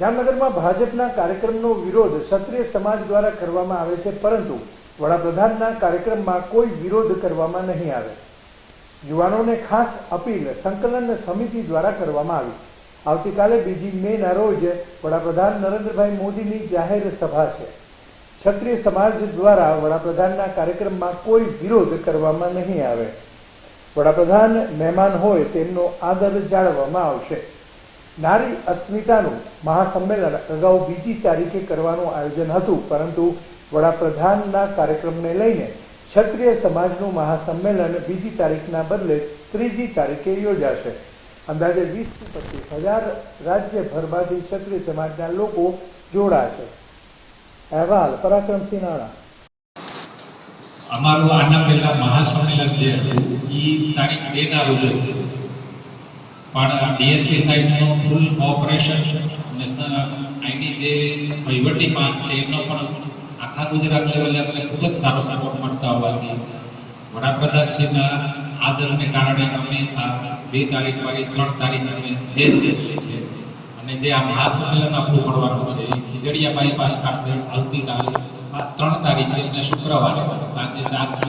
જામનગરમાં ભાજપના કાર્યક્રમનો વિરોધ ક્ષત્રિય સમાજ દ્વારા કરવામાં આવે છે, પરંતુ વડાપ્રધાનના કાર્યક્રમમાં કોઈ વિરોધ કરવામાં નહીં આવે. યુવાનોને ખાસ અપીલ સંકલન સમિતિ દ્વારા કરવામાં આવી. આવતીકાલે બીજી મેના રોજ વડાપ્રધાન નરેન્દ્રભાઈ મોદીની જાહેર સભા છે. ક્ષત્રિય સમાજ દ્વારા વડાપ્રધાનના કાર્યક્રમમાં કોઈ વિરોધ કરવામાં નહીં આવે. વડાપ્રધાન મહેમાન હોય તેમનો આદર જાળવવામાં આવશે. નારી અસ્મિતાનું મહાસંમેલન અગાઉ બીજી તારીખે કરવાનું આયોજન હતું, પરંતુ વડાપ્રધાનના કાર્યક્રમને લઈને ક્ષત્રિય સમાજનું મહાસંમેલન બીજી તારીખના બદલે ત્રીજી તારીખે યોજાશે. અંદાજે વીસથી પચીસ હજાર રાજ્યભરમાંથી ક્ષત્રિય સમાજના લોકો જોડાશે. અહેવાલ, પરાક્રમસિંહ નાણા અમારું આના પહેલા મહાસંમેલન જે હતું એ તારીખ બે ના રોજ હતું. પણ ડીએસપી સાહેબનું ફૂલ ઓપરેશન અને આઈની જે વહીવટી પાંચ છે, એનો પણ આખા ગુજરાત લેવલે આપણે ખૂબ જ સારો સપોર્ટ મળતા હોવાથી વડાપ્રધાનશ્રીના આદરને કારણે અમે આ બે તારીખ વાળી ત્રણ તારીખ અમે જે છે અને જે આ મહાસંમેલન આપણું મળવાનું છે, એ ખીજડીયા બાયપાસ ખાતે આવતીકાલે ત્રણ તારીખે અને શુક્રવારે સાંજે ચાર